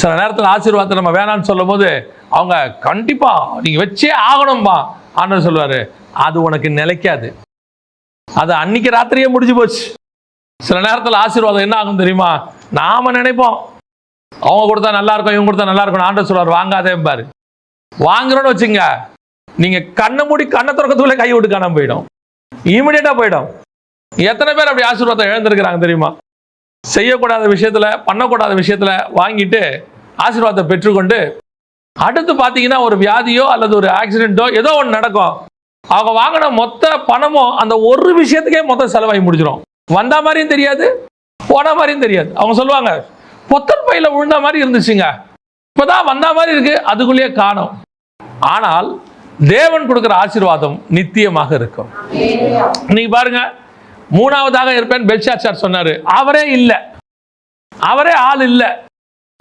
சில நேரத்தில் ஆசீர்வாதத்தை நம்ம வேணாம்னு சொல்லும் போது அவங்க கண்டிப்பாக நீங்கள் வச்சே ஆகணும்பா ஆண்டவர் சொல்லுவார். அது உனக்கு நிலைக்காது. அது அன்னைக்கு ராத்திரியே முடிஞ்சு போச்சு. சில நேரத்தில் ஆசீர்வாதம் என்ன ஆகும் தெரியுமா? நாம நினைப்போம். அவங்க கொடுத்தா நல்லா இருக்கும் இவங்க கொடுத்தா நல்லா இருக்கும் ஆண்டவர் சொல்லுவார். வாங்காதேம்பாரு வாங்குறோன்னு வச்சுங்க. நீங்கள் கண்ணை மூடி கண்ணை திறக்கத்துக்குள்ளே கை விட்டு காணாமல் போயிடும். இமீடியட்டாக போயிடும். எத்தனை பேர் அப்படி ஆசீர்வாதம் இழந்திருக்கிறாங்க தெரியுமா? செய்யக்கூடாத விஷயத்தில் பண்ணக்கூடாத விஷயத்தில் வாங்கிட்டு ஆசீர்வாதத்தை பெற்றுக்கொண்டு அடுத்து பார்த்தீங்கன்னா ஒரு வியாதியோ அல்லது ஒரு ஆக்சிடென்ட்டோ ஏதோ ஒன்று நடக்கும். அவங்க வாங்கின மொத்த பணமும் அந்த ஒரு விஷயத்துக்கே மொத்த செலவாகி முடிஞ்சிடும் வந்த மாதிரியும் தெரியாது போன மாதிரியும் தெரியாது. அவங்க சொல்லுவாங்க பொத்தல் பையில் விழுந்த மாதிரி இருந்துச்சுங்க. இப்போதான் வந்த மாதிரி இருக்குது அதுக்குள்ளேயே காணும். ஆனால் தேவன் கொடுக்குற ஆசீர்வாதம் நித்தியமாக இருக்கும். நீங்கள் பாருங்கள் மூணாவதாக இருப்பேன் பெல்ஷாச்சார் சொன்னாரு. அவரே இல்லை. அவரே ஆள் இல்லை.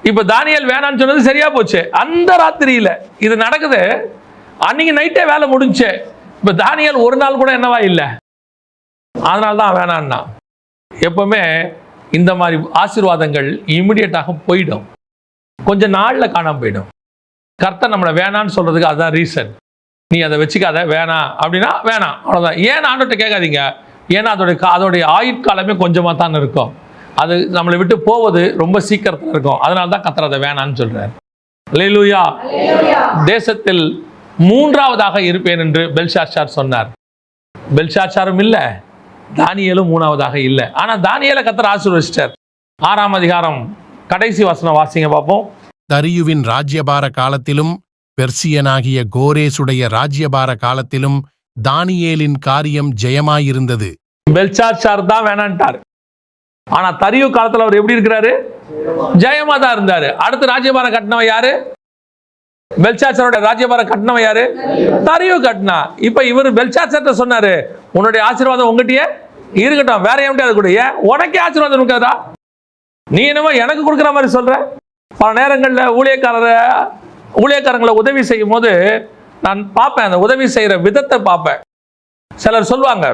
இப்ப தானியல் வேணான்னு சொன்னது சரியா போச்சு. அந்த ராத்திரியில இது நடக்குது. அன்னைக்கு நைட்டே வேலை முடிஞ்சு. இப்ப தானியல் ஒரு நாள் கூட என்னவா இல்லை. அதனால தான் வேணான்னா. எப்பவுமே இந்த மாதிரி ஆசீர்வாதங்கள் இமிடியட்டாக போயிடும். கொஞ்ச நாள்ல காணாம போயிடும். கர்த்தர் நம்மளை வேணான்னு சொல்றதுக்கு அதுதான் ரீசன் நீ அதை வச்சுக்காத வேணாம். அப்படின்னா வேணாம். அவ்வளோதான் ஏன் ஆண்டோட்ட கேட்காதீங்க? ஏன்னா அதோடைய கா- அதோடைய ஆயுட்காலமே கொஞ்சமாக தான் இருக்கும். அது நம்மளை விட்டு போவது ரொம்ப சீக்கிரத்தில் இருக்கும். அதனால தான் கர்த்தர் அதை வேணான்னு சொல்றார். லேலூயா தேசத்தில் மூன்றாவதாக இருப்பேன் என்று பெல்ஷாச்சார் சொன்னார். பெல்ஷாச்சாரும் இல்லை தானியேலும் மூணாவதாக இல்லை. ஆனால் தானியேலை கர்த்தர் ஆசீர்வதிச்சிட்டார். ஆறாம் அதிகாரம் கடைசி வசனம் வாசிங்க பார்ப்போம். தரியுவின் ராஜ்யபார காலத்திலும் பெர்சியனாகிய கோரேசுடைய ராஜ்யபார காலத்திலும் தானியேலின் காரியம் ஜெயமாயிருந்தது. பெல்சாச்சார் தான் வேணான்ட்டார். ஆனா தரியு காலத்துல அவர் எப்படி இருக்கிறாரு? ஜெயமா தான் இருந்தாரு. அடுத்து ராஜ்யபாரம் கட்டினவன் யாரு? பெல்சாச்சரோட ராஜ்யபாரம் கட்டினவன் யாரு? தரியு கட்டினா. இப்ப இவர் பெல்சாச்சர்ட்ட சொன்னாரு உன்னுடைய ஆசீர்வாதம் உங்ககிட்டயே இருக்கட்டும். வேற எவன்கிட்ட அது கூட. ஏன்? உனக்கே ஆசீர்வாதம் இருக்காதா? நீ என்னமோ எனக்கு கொடுக்குற மாதிரி சொல்ற. பல நேரங்களில் ஊழியக்காரரை ஊழியக்காரங்களை உதவி செய்யும் போது நான் பார்ப்பேன் அந்த உதவி செய்கிற விதத்தை பார்ப்பேன். சிலர் சொல்லுவாங்க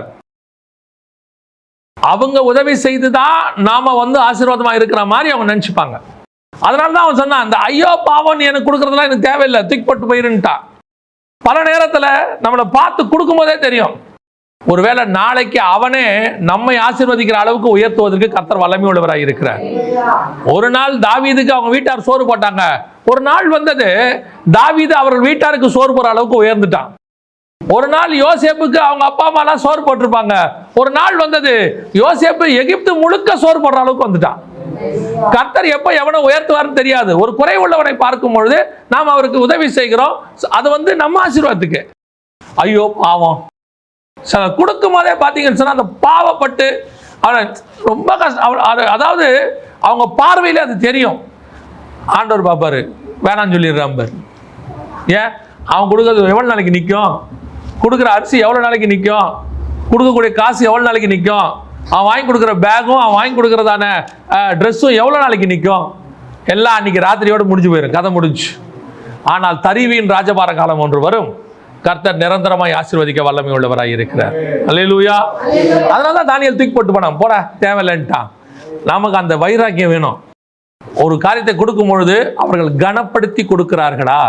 அவங்க உதவி செய்து தான் நாம் வந்து ஆசீர்வாதமாக இருக்கிற மாதிரி அவங்க நினச்சிப்பாங்க. அதனால தான் அவன் சொன்னான் அந்த ஐயோ பாவம் நீ எனக்கு கொடுக்குறதுலாம் எனக்கு தேவையில்லை தூக்கி போட்டு போயிருன்ட்டான். பல நேரத்தில் நம்மளை பார்த்து கொடுக்கும்போதே தெரியும் ஒருவேளை நாளைக்கு அவனே நம்மை ஆசிர்வதிக்கிற அளவுக்கு உயர்த்துவதற்கு கர்த்தர் வல்லமை உள்ளவராக இருக்கிறார். ஒரு நாள் தாவீதுக்கு அவங்க வீட்டார் சோறு போட்டாங்க. ஒரு நாள் வந்தது தாவீது அவர்கள் வீட்டாருக்கு சோறு போற அளவுக்கு உயர்ந்துட்டான். ஒரு நாள் யோசேப்புக்கு அவங்க அப்பா அம்மாலாம் சோறு போட்டிருப்பாங்க. ஒரு நாள் வந்தது யோசேப்பு எகிப்து முழுக்க சோறு போடுற அளவுக்கு வந்துட்டான். கர்த்தர் எப்போ எவனை உயர்த்துவார்னு தெரியாது. ஒரு குறை உள்ளவனை பார்க்கும் பொழுது நாம் அவருக்கு உதவி செய்கிறோம். அது வந்து நம்ம ஆசீர்வாதத்துக்கு. ஐயோ பாவம். கொடுக்கும் போதே பார்த்தீங்கன்னு சொன்னால் அந்த பாவப்பட்டு அவனை ரொம்ப கஷ்டம் அது- அதாவது அவங்க பார்வையில் அது தெரியும். ஆண்டவர் பாப்பாரு வேணாம்னு சொல்லிடுறான் பாரு. ஏன்? அவன் கொடுக்கறது எவ்வளோ நாளைக்கு நிற்கும்? கொடுக்குற அரிசி எவ்வளோ நாளைக்கு நிற்கும்? கொடுக்கக்கூடிய காசு எவ்வளோ நாளைக்கு நிற்கும்? அவன் வாங்கி கொடுக்குற பேகும் அவன் வாங்கி கொடுக்குறதான ட்ரெஸ்ஸும் எவ்வளோ நாளைக்கு நிற்கும்? எல்லாம் அன்னைக்கு ராத்திரியோடு முடிஞ்சு போயிடும் கதை முடிஞ்சு. ஆனால் தருவியின் ராஜபார காலம் ஒன்று வரும். கர்த்தர் நிரந்தரமாய் ஆசீர்வதிக்க வல்லமை உள்ளவராய் இருக்கிறார். அல்லேலூயா அதனால தான் தானியல் தூக்கி போட்டு போனான். போட தேவையில்லைன்ட்டான் நமக்கு அந்த வைராக்கியம் வேணும். ஒரு காரியத்தை கொடுக்கும் பொழுது அவர்கள் கனப்படுத்தி கொடுக்கிறார்களா?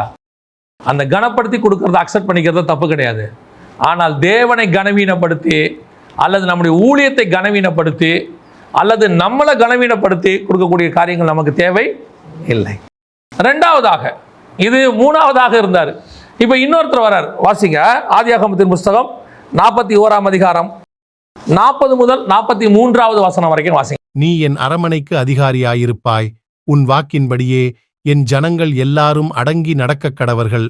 அந்த கனப்படுத்தி கொடுக்கறத அக்செப்ட் பண்ணிக்கிறது தப்பு கிடையாது. ஆனால் தேவனை கனவீனப்படுத்தி அல்லது நம்முடைய ஊழியத்தை கனவீனப்படுத்தி அல்லது நம்மளை கனவீனப்படுத்தி கொடுக்கக்கூடிய காரியங்கள் நமக்கு தேவை இல்லை. ரெண்டாவதாக இது மூணாவதாக இருந்தார். இப்போ இன்னொருத்தர் வரார். வாசிங்க. ஆதியாகமத்தின் புஸ்தகம் நாற்பத்தி ஓராம் அதிகாரம். நாற்பது முதல் நாற்பத்தி மூன்றாவது வசனம் வரைக்கும் வாசிங்க. நீ என் அரமனைக்கு அதிகாரியாயிருப்பாய். உன் வாக்கின்படியே என் ஜனங்கள் எல்லாரும் அடங்கி நடக்கக் கடவர்கள்.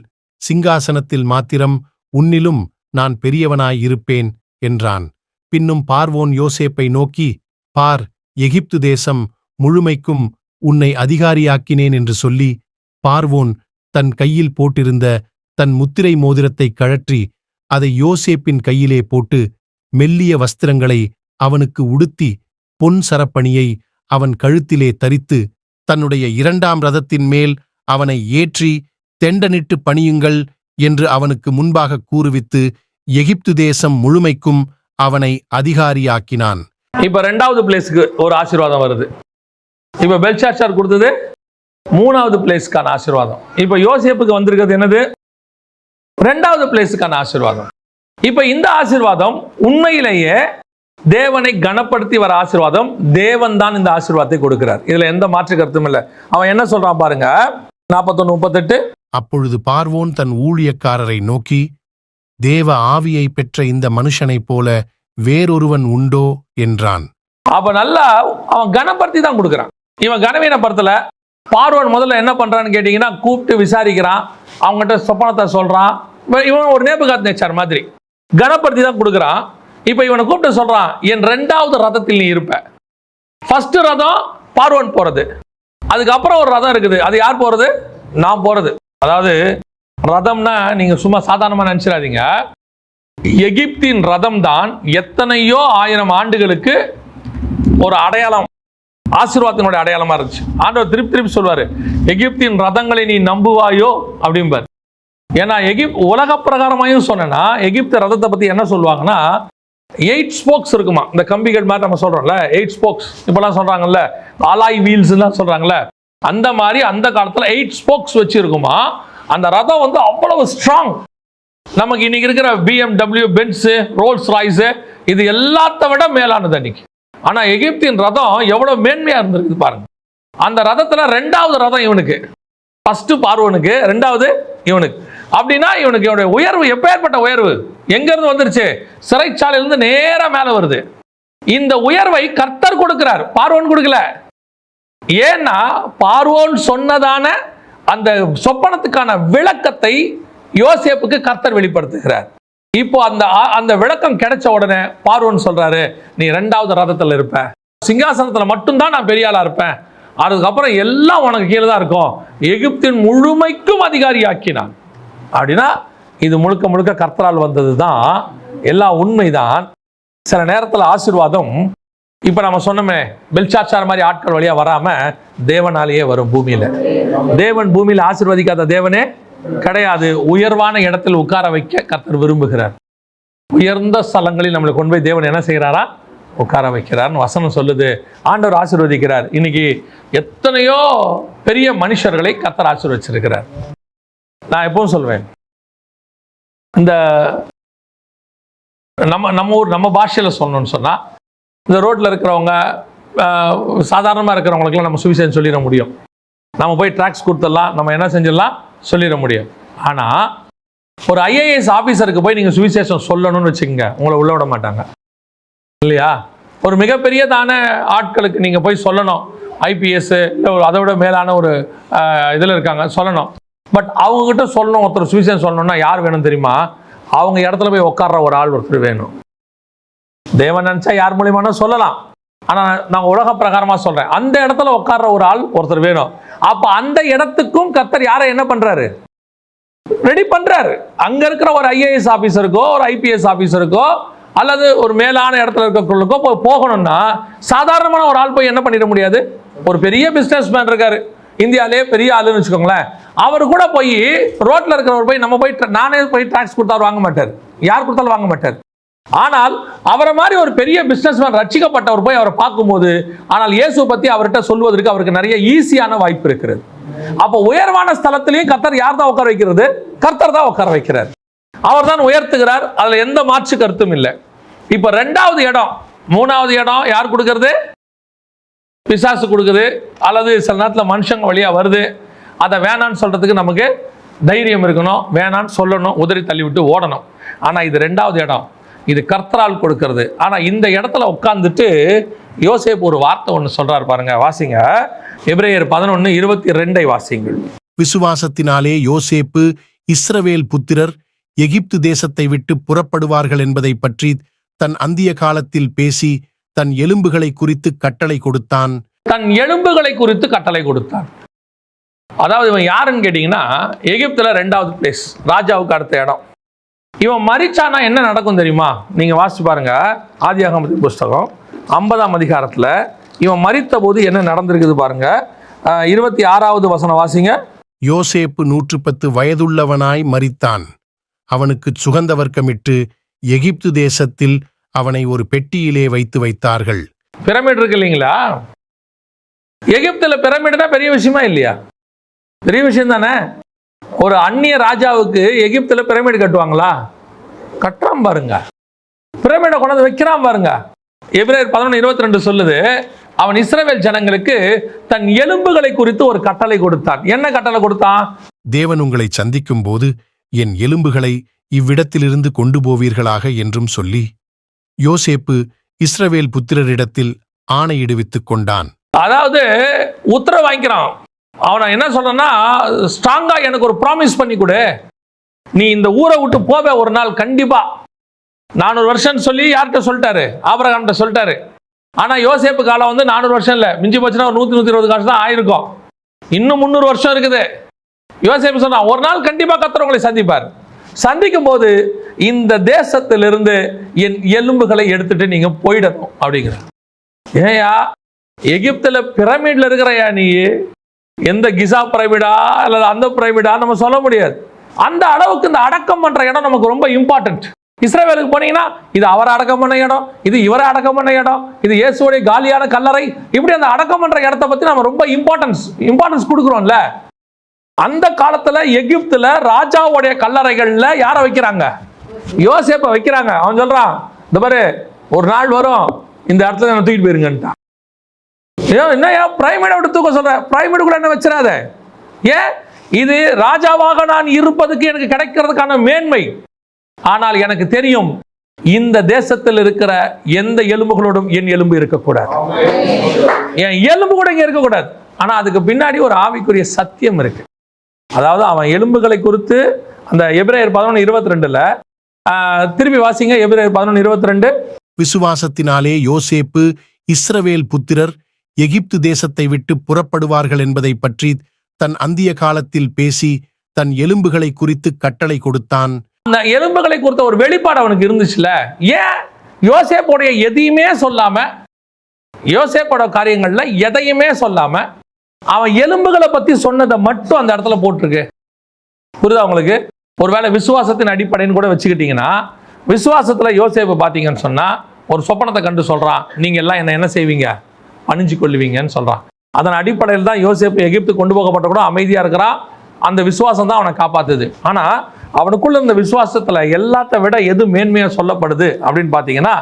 சிங்காசனத்தில் மாத்திரம் உன்னிலும் நான் பெரியவனாயிருப்பேன் என்றான். பின்னும் பார்வோன் யோசேப்பை நோக்கி பார் எகிப்து தேசம் முழுமைக்கும் உன்னை அதிகாரியாக்கினேன் என்று சொல்லி பார்வோன் தன் கையில் போட்டிருந்த தன் முத்திரை மோதிரத்தை கழற்றி அதை யோசேப்பின் கையிலே போட்டு மெல்லிய வஸ்திரங்களை அவனுக்கு உடுத்தி பொன் சரப்பணியை அவன் கழுத்திலே தரித்து தன்னுடைய இரண்டாம் ரதத்தின் மேல் அவனை ஏற்றி தெண்டனிட்டு பணியுங்கள் என்று அவனுக்கு முன்பாக கூறுவித்து எகிப்து தேசம் முழுமைக்கும் அவனை அதிகாரியாக்கினான். இப்ப ரெண்டாவது பிளேஸ்க்கு ஒரு ஆசீர்வாதம் வருது. இப்ப பெல்ஷாச்சார் கொடுத்தது மூணாவது பிளேஸ்க்கான ஆசீர்வாதம். இப்ப யோசேப்புக்கு வந்திருக்கிறது என்னது? ரெண்டாவது பிளேஸுக்கான ஆசீர்வாதம். இப்போ இந்த ஆசீர்வாதம் உண்மையிலேயே தேவனை கனப்படுத்தி வர ஆசீர்வாதம் தேவன் தான் இந்த ஆசீர்வாதத்தை கொடுக்கிறார். இதுல எந்த மாற்று கருத்தும் இல்லை. அவன் என்ன சொல்றான் பாருங்க நாற்பத்தொன்னு முப்பத்தெட்டு. அப்பொழுது பார்வோன் தன் ஊழியக்காரரை நோக்கி தேவ ஆவியை பெற்ற இந்த மனுஷனைப் போல வேறொருவன் உண்டோ? என்றான். அப்ப நல்லா அவன் கனப்படுத்தி தான் கொடுக்குறான். இவன் கனவீனப்படுத்தல பார்வன் முதல்ல என்ன பண்றான்னு கேட்டீங்கன்னா கூப்பிட்டு விசாரிக்கிறான். அவங்ககிட்ட சொப்பனத்தை சொல்றான். இவன் இவன் ஒரு நேபுகாத் நேச்சார் மாதிரி. கனப்படுத்தி தான் கொடுக்குறான். இப்போ இவனை கூப்பிட்டு சொல்கிறான் என் ரெண்டாவது ரதத்தில் நீ இருப்ப. ஃபர்ஸ்ட் ரதம் பார்வன் போகிறது அதுக்கப்புறம் ஒரு ரதம் இருக்குது. அது யார் போகிறது நான் போகிறது அதாவது ரதம்னா நீங்கள் சும்மா சாதாரணமாக நினச்சிடாதீங்க. எகிப்தின் ரதம் தான் எத்தனையோ ஆயிரம் ஆண்டுகளுக்கு ஒரு அடையாளம் ஆசீர்வாதத்தினுடைய அடையாளமாக இருந்துச்சு. ஆண்டவர் திருப்பி திருப்பி சொல்வார் எகிப்தின் ரதங்களை நீ நம்புவாயோ? அப்படிம்பார். ஏன்னா எகிப் உலக பிரகாரமாயும் சொன்னேன்னா எகிப்து ரதத்தை பற்றி என்ன சொல்லுவாங்கன்னா எயிட் ஸ்போக்ஸ் இருக்குமா? இந்த கம்பிகள் மாதிரி நம்ம சொல்கிறோம்ல எயிட் ஸ்போக்ஸ் இப்போலாம் சொல்கிறாங்கல்ல ஆலாய் வீல்ஸ்லாம் சொல்கிறாங்கல்ல அந்த மாதிரி அந்த காலத்தில் எயிட் ஸ்போக்ஸ் வச்சுருக்குமா? அந்த ரதம் வந்து அவ்வளவு ஸ்ட்ராங் நமக்கு இன்னைக்கு இருக்கிற பிஎம்டபிள்யூ பென்ஸு ரோல்ஸ் ராய்ஸு இது எல்லாத்த விட மேலானது அன்னைக்கு. ஆனால் எகிப்தின் ரதம் எவ்வளோ மேன்மையாக இருந்திருக்குது பாருங்க. அந்த ரதத்தில் ரெண்டாவது ரதம் இவனுக்கு. ஃபஸ்ட்டு பார்வனுக்கு ரெண்டாவது இவனுக்கு. அப்படின்னா இவனுக்கு இவனுடைய உயர்வு எப்பேற்பட்ட உயர்வு? எங்கேருந்து வந்துருச்சு? சிறைச்சாலையிலிருந்து நேராக மேலே வருது. இந்த உயர்வை கர்த்தர் கொடுக்கிறார். பார்வோன் கொடுக்கல. ஏன்னா பார்வோன் சொன்னதான அந்த சொப்பனத்துக்கான விளக்கத்தை யோசேப்புக்கு கர்த்தர் வெளிப்படுத்துகிறார். இப்போ அந்த அந்த விளக்கம் கிடைச்ச உடனே பார்வோன் சொல்றாரு நீ ரெண்டாவது ரதத்தில் இருப்ப. சிங்காசனத்தில் மட்டும்தான் நான் பெரிய ஆளா இருப்பேன். அதுக்கப்புறம் எல்லாம் உனக்கு கீழே தான் இருக்கும். எகிப்தின் முழுமைக்கும் அதிகாரியாக்கினான். அப்படின்னா இது முழுக்க முழுக்க கர்த்தரால் வந்தது தான் எல்லாம் உண்மைதான். சில நேரத்தில் ஆசிர்வாதம். இப்போ நம்ம சொன்னோமே பெல்சாச்சார் மாதிரி ஆட்கள் வழியா வராமல் தேவனாலேயே வரும் பூமியில். தேவன் பூமியில் ஆசிர்வதிக்காத தேவனே கிடையாது. உயர்வான இடத்தில் உட்கார வைக்க கர்த்தர் விரும்புகிறார். உயர்ந்த ஸ்தலங்களில் நம்மளை கொண்டு போய் தேவன் என்ன செய்கிறாரா? உட்கார வைக்கிறார்னு வசனம் சொல்லுது. ஆண்டவர் ஆசீர்வதிக்கிறார். இன்னைக்கு எத்தனையோ பெரிய மனுஷர்களை கத்தர் ஆசீர்வச்சிருக்கிறார். நான் எப்பவும் சொல்வேன். இந்த நம்ம நம்ம ஊர் நம்ம பாஷையில் சொன்னோன்னு சொன்னால் இந்த ரோட்டில் இருக்கிறவங்க சாதாரணமாக இருக்கிறவங்களுக்குலாம் நம்ம சுவிசேஷம் சொல்லிட முடியும். நம்ம போய் ட்ராக்ஸ் கொடுத்துடலாம் நம்ம என்ன செஞ்சிடலாம் சொல்லிட முடியும். ஆனால் ஒரு ஐஏஎஸ் ஆஃபீஸருக்கு போய் நீங்கள் சுவிசேஷம் சொல்லணும்னு வச்சுக்கோங்க உங்களை உள்ள விட மாட்டாங்க. இல்லையா? ஒரு மிகப்பெரியதான ஆட்களுக்கு நீங்கள் போய் சொல்லணும். ஐபிஎஸ்ஸு இல்லை ஒரு அதை விட மேலான ஒரு இதில் இருக்காங்க சொல்லணும். பட் அவங்ககிட்ட சொல்லணும் ஒருத்தர் சுவிசேஷம் சொல்லணும்னா யார் வேணும் தெரியுமா? அவங்க இடத்துல போய் உட்கார்ற ஒரு ஆள் ஒருத்தர் வேணும். தேவன் நினச்சா யார் மூலியமான சொல்லலாம். ஆனால் நான் உலக பிரகாரமாக சொல்கிறேன் அந்த இடத்துல உட்கார்ற ஒரு ஆள் ஒருத்தர் வேணும். அப்போ அந்த இடத்துக்கும் கத்தர் யாரை என்ன பண்ணுறாரு ரெடி பண்ணுறாரு அங்கே இருக்கிற ஒரு ஐஏஎஸ் ஆஃபீஸருக்கோ ஒரு ஐபிஎஸ் ஆஃபீஸருக்கோ அல்லது ஒரு மேலான இடத்துல இருக்கிறவங்களுக்கோ போய் போகணும்னா சாதாரணமான ஒரு ஆள் போய் என்ன பண்ணிட முடியாது? ஒரு பெரிய பிஸ்னஸ் மேன் இருக்காரு. இந்தியாவிலே பெரிய ஆளுன்னு வச்சுக்கோங்களேன். அவர் கூட போய் ரோட்ல இருக்கிறவர் போய் நம்ம போய் நானே போய் டாக்ஸ் கொடுத்தாரு வாங்க மாட்டார். யார் கொடுத்தாலும் வாங்க மாட்டார். ஆனால் அவரை மாதிரி ஒரு பெரிய பிஸ்னஸ்மேன் ரட்சிக்கப்பட்டவர் போய் அவரை பார்க்கும்போது ஆனால் இயேசு பற்றி அவர்கிட்ட சொல்வதற்கு அவருக்கு நிறைய ஈஸியான வாய்ப்பு இருக்கிறது. அப்போ உயர்வான ஸ்தலத்திலையும் கர்த்தர் யார் தான் உட்கார வைக்கிறது? கர்த்தர் தான் உட்கார வைக்கிறார். அவர் தான் உயர்த்துகிறார். அதுல எந்த மாற்று கருத்தும் இல்லை. இப்போ ரெண்டாவது இடம் மூணாவது இடம் யார் கொடுக்கறது? பிசாசு கொடுக்குது அல்லது சில நேரத்தில் மனுஷங்க வழியாக வருது. அதை வேணான்னு சொல்கிறதுக்கு நமக்கு தைரியம் இருக்கணும் வேணான்னு சொல்லணும் உதறி தள்ளிவிட்டு ஓடணும். ஆனால் இது ரெண்டாவது இடம். இது கர்த்தரால் கொடுக்கறது. ஆனால் இந்த இடத்துல உட்காந்துட்டு யோசேப் ஒரு வார்த்தை ஒன்று சொல்கிறார் பாருங்க வாசிங்க. எப்ரேயர் பதினொன்று இருபத்தி ரெண்டை வாசிங்கள் விசுவாசத்தினாலே யோசேப்பு இஸ்ரவேல் புத்திரர் எகிப்து தேசத்தை விட்டு புறப்படுவார்கள் என்பதை பற்றி தன் அந்திய காலத்தில் பேசி தன் எலும்புகளை குறித்து கட்டளை கொடுத்தான். தன் எலும்புகளை குறித்து கட்டளை கொடுத்தான். அதாவது இவன் யாருன்னு கேட்டிங்கன்னா எகிப்துல ரெண்டாவது பிளேஸ் ராஜாவுக்கு அடுத்த இடம். இவன் மரிச்சானா என்ன நடக்கும் தெரியுமா? நீங்க வாசிச்சு பாருங்க. ஆதியாகமத்தின் புஸ்தகம் ஐம்பதாம் அதிகாரத்துல இவன் மரித்த போது என்ன நடந்திருக்குது பாருங்க. இருபத்தி ஆறாவது வசனம் வாசிங்க. யோசேப்பு நூற்று பத்து வயதுள்ளவனாய் மரித்தான். அவனுக்குச் சுகந்த வர்க்கமிட்டு எகிப்து தேசத்தில் அவனை ஒரு பெட்டியிலே வைத்து வைத்தார்கள். பிரமிட் இருக்கு இல்லைங்களா? எகிப்துல பிரமிடுனா பெரிய விஷயமா இல்லையா? பெரிய விஷயம் தானே? ஒரு அந்நிய ராஜாவுக்கு எகிப்துல பிரமிடு கட்டுவாங்களா? கட்டுறான் பாருங்க. பிரமிடை கொண்டாந்து வைக்கிறான் பாருங்க. எபிரேயர் பதினொன்று இருபத்தி ரெண்டு சொல்லுது அவன் இஸ்ரவேல் ஜனங்களுக்கு தன் எலும்புகளை குறித்து ஒரு கட்டளை கொடுத்தான். என்ன கட்டளை கொடுத்தான்? தேவன் உங்களை சந்திக்கும் போது என் எலும்புகளை இவ்விடத்திலிருந்து கொண்டு போவீர்களாக என்றும் சொல்லி யோசேப்பு இஸ்ரவேல் புத்திரரிடத்தில் ஆணையிடுவித்துக் கொண்டான். அதாவது உத்தரவு வாங்கிக்கிறான். அவனை என்ன சொல்றான்னா ஸ்ட்ராங்கா எனக்கு ஒரு ப்ராமிஸ் பண்ணி கொடு. நீ இந்த ஊரை விட்டு போவே ஒரு நாள் கண்டிப்பா. நானூறு வருஷம் சொல்லி யார்கிட்ட சொல்லிட்டாரு? ஆபரகாம்கிட்ட சொல்லிட்டாரு. ஆனா யோசேப்பு காலம் வந்து நானூறு வருஷம் இல்லை. மிஞ்சி போச்சுன்னா ஒரு நூத்தி நூத்தி இருபது காசு தான் ஆயிருக்கும். இன்னும் முந்நூறு வருஷம் இருக்குது. யோசேப்பு சொன்னா ஒரு நாள் கண்டிப்பா கத்துறவங்களை சந்திப்பார். சந்திக்கும் போது இந்த தேசத்திலிருந்து என் எலும்புகளை எடுத்துட்டு நீங்க போயிடணும் அப்படிங்கிற. ஏயா எகிப்துல பிரமிட்ல இருக்கிறயா நீ? எந்த கிசா பிரமிடா அல்லது அந்த பிரமிடா நம்ம சொல்ல முடியாது. அந்த அளவுக்கு இந்த அடக்கம் பண்ற இடம் நமக்கு ரொம்ப இம்பார்ட்டன்ட் இஸ்ரேவேலுக்கு போனீங்கன்னா இது அவரை அடக்கம் பண்ண இடம் இது இவரை அடக்கம் பண்ண இடம் இது இயேசுடைய காலியான கல்லறை. இப்படி அந்த அடக்கம் பண்ற இடத்த பத்தி நம்ம ரொம்ப இம்பார்ட்டன்ஸ் இம்பார்ட்டன்ஸ் கொடுக்குறோம்ல. அந்த காலத்துல எகிப்துல ராஜாவுடைய கல்லறைகள்ல யாரை வைக்கிறாங்க? யோசேப்பை வைக்கிறாங்க. அவன் சொல்றான் இந்த பாரு ஒரு நாள் வரும் இந்த இடத்துல என்ன தூக்கிட்டு போயிருங்கன்ட்டான். ஏன் என்ன ஏன் பிரைமேட விட்டு தூக்க சொல்ற? பிரைமேடு கூட என்ன வச்சிடாத? ஏன்? இது ராஜாவாக நான் இருப்பதுக்கு எனக்கு கிடைக்கிறதுக்கான மேன்மை. ஆனால் எனக்கு தெரியும் இந்த தேசத்தில் இருக்கிற எந்த எலும்புகளோடும் என் எலும்பு இருக்கக்கூடாது. என் எலும்பு கூட இங்க இருக்கக்கூடாது. ஆனா அதுக்கு பின்னாடி ஒரு ஆவிக்குரிய சத்தியம் இருக்கு. அதாவது அவன் எலும்புகளை குறித்து அந்த எபிரேயர் பதினொன்று இருபத்தி ரெண்டுல திருப்பி வாசிங்க. எபிரேயர் பதினொன்று இருபத்தி ரெண்டு விசுவாசத்தினாலே யோசேப்பு இஸ்ரவேல் புத்திரர் எகிப்து தேசத்தை விட்டு புறப்படுவார்கள் என்பதைப் பற்றி தன் அந்திய காலத்தில் பேசி தன் எலும்புகளை குறித்து கட்டளை கொடுத்தான். அந்த எலும்புகளை குறித்த ஒரு வெளிப்பாடு அவனுக்கு இருந்துச்சுல. ஏன்? யோசேப்போடைய எதையுமே சொல்லாம யோசேப்போட காரியங்கள்ல எதையுமே சொல்லாம அவன் எலும்புகளை பத்தி சொன்னதை மட்டும் அந்த இடத்துல போட்டிருக்கு. புரியுதா உங்களுக்கு? ஒருவேளை விசுவாசத்தின் அடிப்படைன்னு கூட வச்சுக்கிட்டீங்கன்னா விசுவாசத்துல யோசேப்பு பார்த்தீங்கன்னு சொன்னா ஒரு சொப்பனத்தை கண்டு சொல்றான் நீங்க எல்லாம் என்ன என்ன செய்வீங்க? பணிஞ்சு கொள்ளுவீங்கன்னு சொல்றான். அதன் அடிப்படையில் தான் யோசேப்பு எகிப்து கொண்டு போகப்பட்ட கூட அமைதியா இருக்கிறான். அந்த விசுவாசம் தான் அவனை காப்பாத்துது. ஆனா அவனுக்குள்ள இந்த விசுவாசத்துல எல்லாத்த விட எது மேன்மையா சொல்லப்படுது அப்படின்னு பார்த்தீங்கன்னா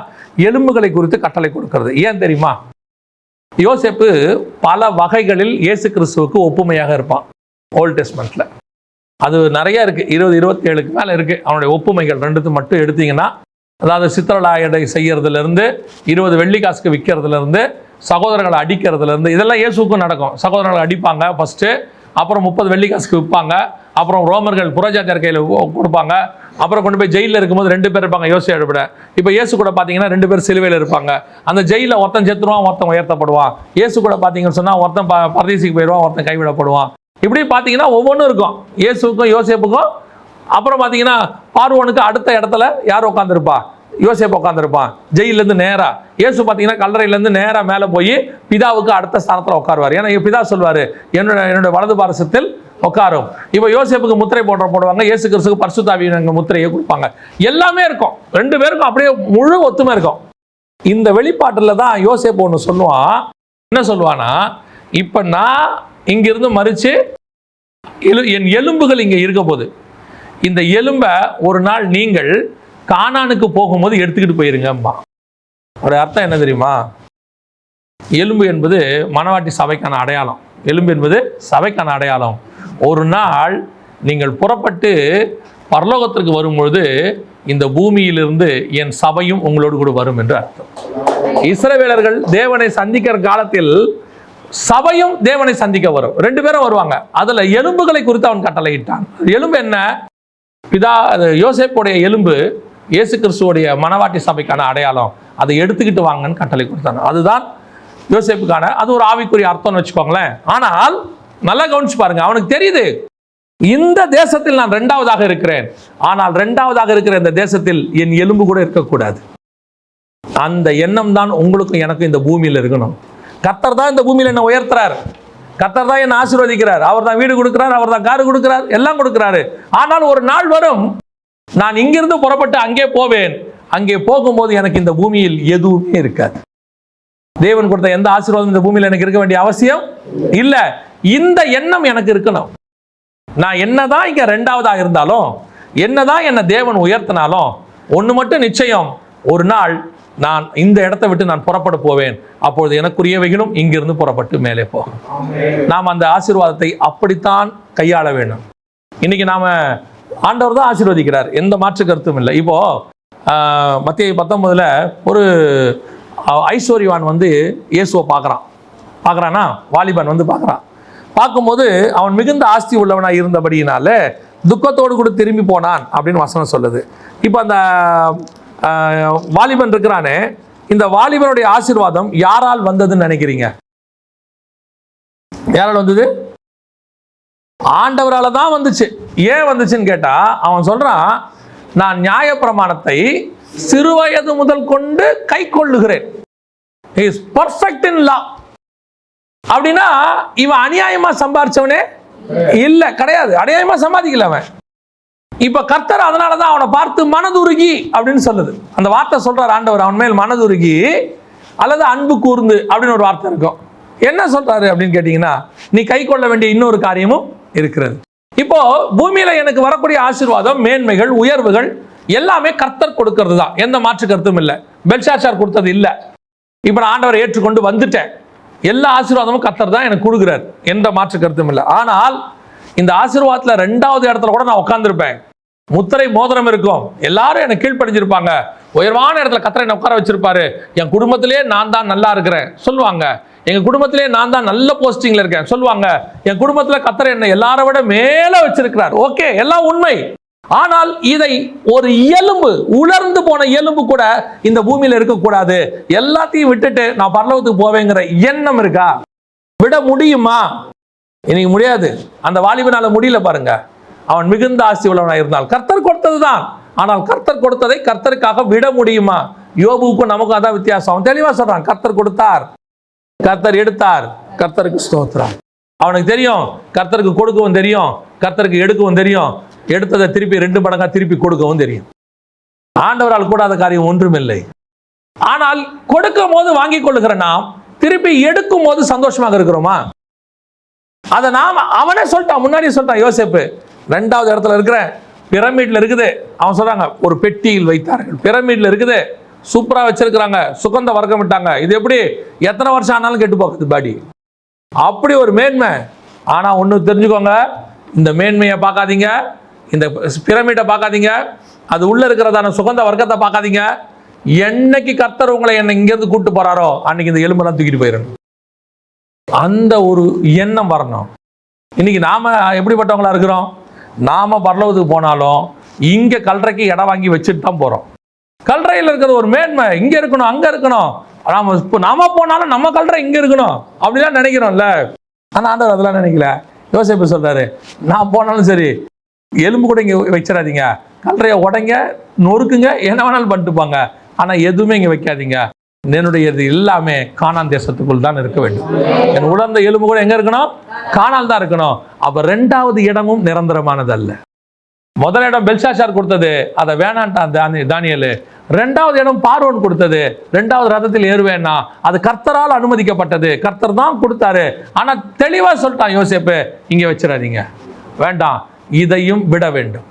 எலும்புகளை குறித்து கட்டளை கொடுக்கறது. ஏன் தெரியுமா? யோசேப்பு பல வகைகளில் இயேசு கிறிஸ்துவுக்கு ஒப்புமையாக இருப்பான் ஓல்ட் டெஸ்ட்மெண்ட்டில் அது நிறைய இருக்குது இருபது இருபத்தி ஏழுக்கு இருக்குது அவனுடைய ஒப்புமைகள் ரெண்டுத்து மட்டும் எடுத்தீங்கன்னா அதாவது சித்திரலாயடை செய்கிறதுலேருந்து இருபது வெள்ளிக்காசுக்கு விற்கிறதுலேருந்து சகோதரர்களை அடிக்கிறதுலேருந்து இதெல்லாம் இயேசுக்கும் நடக்கும். சகோதரர்களை அடிப்பாங்க. ஃபஸ்ட்டு அப்புறம் முப்பது வெள்ளிக்காசுக்கு விற்பாங்க. அப்புறம் ரோமர்கள் புறஜாத்தியார் கையில் கொடுப்பாங்க. அப்புறம் கொண்டு போய் ஜெயிலில் இருக்கும்போது ரெண்டு பேர் இருப்பாங்க யோசிச்சு எழுப்பிட. இப்போ இயேசு கூட பார்த்தீங்கன்னா ரெண்டு பேர் சிலுவையில் இருப்பாங்க. அந்த ஜெயிலில் ஒருத்தன் செத்துருவான் ஒருத்தன் உயர்த்தப்படுவான். இயேசு கூட பார்த்தீங்கன்னு சொன்னால் ஒருத்தன் ப பரதேசிக்கு போயிடுவான் ஒருத்தன் கைவிடப்படுவான். இப்படி பார்த்தீங்கன்னா ஒவ்வொன்றும் இருக்கும். இயேசுக்கும் யோசேப்புக்கும் அப்புறம் பார்த்தீங்கன்னா பார்வோனுக்கு அடுத்த இடத்துல யார் உட்காந்துருப்பா யோசேப் உட்காந்துருப்பான் ஜெயிலேருந்து நேராக இயேசு பார்த்தீங்கன்னா கல்லறையிலேருந்து நேராக மேலே போய் பிதாவுக்கு அடுத்த ஸ்தானத்தில் உட்காருவார். ஏன்னா பிதா சொல்வார் என்னோட என்னோட வலது பாரசத்தில் உட்காரும். இப்போ யோசேப்புக்கு முத்திரை போடுற போடுவாங்க. இயேசு கிறிஸ்துக்கு பரிசுத்தாவி முத்திரையை கொடுப்பாங்க. எல்லாமே இருக்கும். ரெண்டு பேருக்கும் அப்படியே முழு ஒத்துமை இருக்கும். இந்த வெளிப்பாட்டில் தான் யோசேப் ஒன்று சொல்லுவான். என்ன சொல்லுவானா இப்போ நான் இங்கிருந்து மறிச்சு எலு என் எலும்புகள் இங்கே இருக்க போகுது. இந்த எலும்பை ஒரு நாள் நீங்கள் கானானுக்கு போகும்போது எடுத்துக்கிட்டு போயிருங்கம்பா ஒரு அர்த்தம் என்ன தெரியுமா? எலும்பு என்பது மணவாட்டி சபைக்கான அடையாளம். எலும்பு என்பது சபைக்கான அடையாளம். ஒரு நாள் நீங்கள் புறப்பட்டு பரலோகத்திற்கு வரும்பொழுது இந்த பூமியிலிருந்து என் சபையும் உங்களோடு கூட வரும் என்று அர்த்தம். இஸ்ரவேலர்கள் தேவனை சந்திக்கிற காலத்தில் சபையும் தேவனை சந்திக்க வரும். ரெண்டு பேரும் வருவாங்க. அதுல எலும்புகளை குறித்து அவன் கட்டளையிட்டான். எலும்பு என்ன? பிதா யோசேப்புடைய எலும்பு இயேசு கிறிஸ்துவோடைய மனவாட்டி சபைக்கான அடையாளம். அதை எடுத்துக்கிட்டு வாங்கன்னு கட்டளை கொடுத்தாங்க. அதுதான் யோசேப்புக்கான அது ஒரு ஆவிக்குரிய அர்த்தம்னு வச்சுக்கோங்களேன். ஆனால் நல்லா கவனிச்சு பாருங்க அவனுக்கு தெரியுது. இந்த தேசத்தில் நான் ரெண்டாவதாக இருக்கிறேன். ஆனால் ரெண்டாவதாக இருக்கிற இந்த தேசத்தில் என் எலும்பு கூட இருக்கக்கூடாது. அந்த எண்ணம் தான் உங்களுக்கும் எனக்கும் இந்த பூமியில் இருக்கணும். கத்தர் தான் இந்த பூமியில் என்ன உயர்த்துறார். கத்தர் தான் என்ன ஆசீர்வதிக்கிறார். அவர் தான் வீடு கொடுக்கிறார் அவர் தான் காரு கொடுக்கிறார் எல்லாம் கொடுக்கிறாரு. ஆனால் ஒரு நாள் வரும் நான் இங்கிருந்து புறப்பட்டு அங்கே போவேன். அங்கே போகும்போது எனக்கு இந்த பூமியில் எதுவுமே இருக்காது. தேவன் கொடுத்த எந்த ஆசீர்வாதம் இந்த பூமியில் எனக்கு இருக்க வேண்டிய அவசியம் இல்ல. இந்த எண்ணம் எனக்கு இருக்கணும். நான் என்னதான் இங்க ரெண்டாவதா இருந்தாலும் என்னதான் என்ன தேவன் உயர்த்தினாலும் ஒண்ணு மட்டும் நிச்சயம் ஒரு நாள் நான் இந்த இடத்தை விட்டு நான் புறப்பட போவேன். அப்பொழுது எனக்குரியவைகளும் இங்கிருந்து புறப்பட்டு மேலே போகும். நாம் அந்த ஆசீர்வாதத்தை அப்படித்தான் கையாள வேண்டும். இன்னைக்கு நாம ஆண்டவர் தான் ஆசீர்வதிக்கிறார். எந்த மாற்று கருத்தும் இல்லை. இப்போ மத்திய பத்தொன்பதுல ஒரு ஐஸ்வர்யவான் வந்து இயேசுவை பார்க்குறான். பார்க்குறானா? வாலிபன் வந்து பார்க்குறான். பார்க்கும்போது அவன் மிகுந்த ஆஸ்தி உள்ளவனாக இருந்தபடியினால துக்கத்தோடு கூட திரும்பி போனான் அப்படின்னு வசனம் சொல்லுது. இப்போ அந்த வாலிபன் இருக்கிறானே இந்த வாலிபனுடைய ஆசீர்வாதம் யாரால் வந்ததுன்னு நினைக்கிறீங்க? யாரால் வந்தது? ஆண்டவரால் தான் வந்துச்சு. ஏன் வந்துச்சுன்னு கேட்டால் அவன் சொல்கிறான் நான் நியாயப்பிரமாணத்தை சிறுவயது முதல் கொண்டு கை கொள்ளுகிறேன். இஸ் பர்ஃபெக்ட் இன் லா அப்படின்னா இவன் அநியாயமா சம்பாரிச்சவனே இல்லை கிடையாது. அநியாயமா சம்பாதிக்கல அவன். இப்ப கர்த்தர் அதனால தான் அவனை பார்த்து மனதுருகி அப்படின்னு சொல்லுது. அந்த வார்த்தை சொல்றார் ஆண்டவர் அவன் மேல் மனதுருகி அல்லது அன்பு கூர்ந்து அப்படின்னு ஒரு வார்த்தை இருக்கும். என்ன சொல்றாரு அப்படின்னு கேட்டீங்கன்னா நீ கை கொள்ள வேண்டிய இன்னொரு காரியமும் இருக்கிறது. இப்போ பூமியில எனக்கு வரக்கூடிய ஆசீர்வாதம் மேன்மைகள் உயர்வுகள் எல்லாமே கர்த்தர் கொடுக்கறது தான் எந்த மாற்று கருத்தும் இல்லை. பெல்ஷாச்சார் கொடுத்தது இல்லை. இப்போ நான் ஆண்டவரை ஏற்றுக்கொண்டு வந்துட்டேன். எல்லா ஆசீர்வாதமும் கர்த்தர் தான் எனக்கு கொடுக்குறாரு. எந்த மாற்று கருத்தும் இல்லை. ஆனால் இந்த ஆசீர்வாதத்தில் ரெண்டாவது இடத்துல கூட நான் உட்காந்துருப்பேன் முத்திரை மோதிரம் இருக்கும். எல்லாரும் எனக்கு கீழ்ப்படிஞ்சிருப்பாங்க. உயர்வான இடத்துல கத்தரை என்னை உட்கார வச்சிருப்பாரு. என் குடும்பத்திலே நான் தான் நல்லா இருக்கிறேன். சொல்லுவாங்க. எங்கள் குடும்பத்திலே நான் தான் நல்ல போஸ்டிங்கில் இருக்கேன். சொல்லுவாங்க என் குடும்பத்தில் கத்தரை என்னை எல்லாரை விட மேலே வச்சிருக்கிறார். ஓகே எல்லாம் உண்மை. ஆனால் இதை ஒரு எலும்பு உலர்ந்து போன எலும்பு கூட இந்த பூமியில் இருக்கக்கூடாது. எல்லாத்தையும் விட்டுட்டு நான் பரலோகத்துக்கு போவேங்கிற எண்ணம் இருக்கா? விட முடியுமா? இன்னைக்கு முடியாது. அந்த வாலிபனால முடியல பாருங்க. அவன் மிகுந்த ஆசி உள்ளவனாக இருந்தால் கர்த்தர் கொடுத்தது தான் ஆனால் கர்த்தர் கொடுத்ததை கர்த்தருக்காக விட முடியுமா? யோபுவுக்கும் நமக்கும் அதான் வித்தியாசம். அவன் தெளிவாக சொல்றான் கர்த்தர் கொடுத்தார். கர்த்தர் எடுத்தார். கர்த்தருக்கு ஸ்தோத்திரம். அவனுக்கு தெரியும் கர்த்தருக்கு கொடுக்கவும் தெரியும் கர்த்தருக்கு எடுக்கவும் தெரியும். எடுத்ததை திருப்பி ரெண்டு மடங்கா திருப்பி கொடுக்கவும் தெரியும். ஆண்டவரால் கூடாத காரியம் ஒன்றுமில்லை. ஆனால் கொடுக்கும் போது வாங்கிக் கொள்ளுகிற நாம் திருப்பி எடுக்கும் போது சந்தோஷமாக இருக்கிறோமா? அதை நாம அவனே சொல்லிட்டான் முன்னாடியே சொல்லிட்டான் யோசேப்பு. ரெண்டாவது இடத்துல இருக்கிறேன் பிரமிட்ல இருக்குது. அவன் சொல்றாங்க ஒரு பெட்டியில் வைத்தார்கள். பிரமிட்ல இருக்குது. சூப்பராக வச்சிருக்கிறாங்க. சுகந்த வர்க்கம் விட்டாங்க. இது எப்படி? எத்தனை வருஷம் ஆனாலும் கெட்டு போகுது பாடி. அப்படி ஒரு மேன்மை. ஆனால் ஒன்று தெரிஞ்சுக்கோங்க. இந்த மேன்மையை பார்க்காதீங்க. இந்த பிரமிட்டை பார்க்காதீங்க. அது உள்ளே இருக்கிறதான சுகந்த வர்க்கத்தை பார்க்காதீங்க. என்னைக்கு கர்த்தர் உங்களை என்னை இங்கேருந்து கூட்டு போகிறாரோ அன்னைக்கு இந்த எலும்பெல்லாம் தூக்கிட்டு போயிடணும் அந்த ஒரு எண்ணம் வரணும். இன்னைக்கு நாம் எப்படிப்பட்டவங்களா இருக்கிறோம்? நாம் பரலவத்துக்கு போனாலும் இங்கே கல்றைக்கு இடம் வாங்கி வச்சுட்டு தான் போகிறோம் கல்றையில் இருக்கிறது ஒரு மேன்மை. இங்க இருக்கணும் அங்க இருக்கணும். நாம இப்போ நாம போனாலும் நம்ம கல்றை இங்க இருக்கணும். அப்படிலாம் நினைக்கிறோம்ல. ஆனா ஆண்டவர் அதெல்லாம் நினைக்கல. யோசிப்பு சொல்றாரு நான் போனாலும் சரி எலும்பு கூட இங்க வச்சிடாதீங்க. கல்றைய உடைங்க நொறுக்குங்க என்ன வேணாலும் பண்ணிட்டு போங்க. ஆனா எதுவுமே இங்க வைக்காதீங்க. என்னுடைய இது எல்லாமே காணான் தேசத்துக்குள் தான் இருக்க வேண்டும். என் உலர்ந்த எலும்பு கூட எங்க இருக்கணும்? காணால் தான் இருக்கணும். அப்ப ரெண்டாவது இடமும் நிரந்தரமானது அல்ல முதல் இடம் பெல்ஷாஷார் கொடுத்தது. அதை வேணான்ட்டான் தானி தானியல். ரெண்டாவது இடம் பார்வோன் கொடுத்தது. ரெண்டாவது ரதத்தில் ஏறுவேன்னா அது கர்த்தரால் அனுமதிக்கப்பட்டது. கர்த்தர் தான் கொடுத்தாரு. ஆனா தெளிவா சொல்லிட்டான் யோசேப்பு. இங்க வச்சிடாதீங்க. வேண்டாம். இதையும் விட வேண்டும்.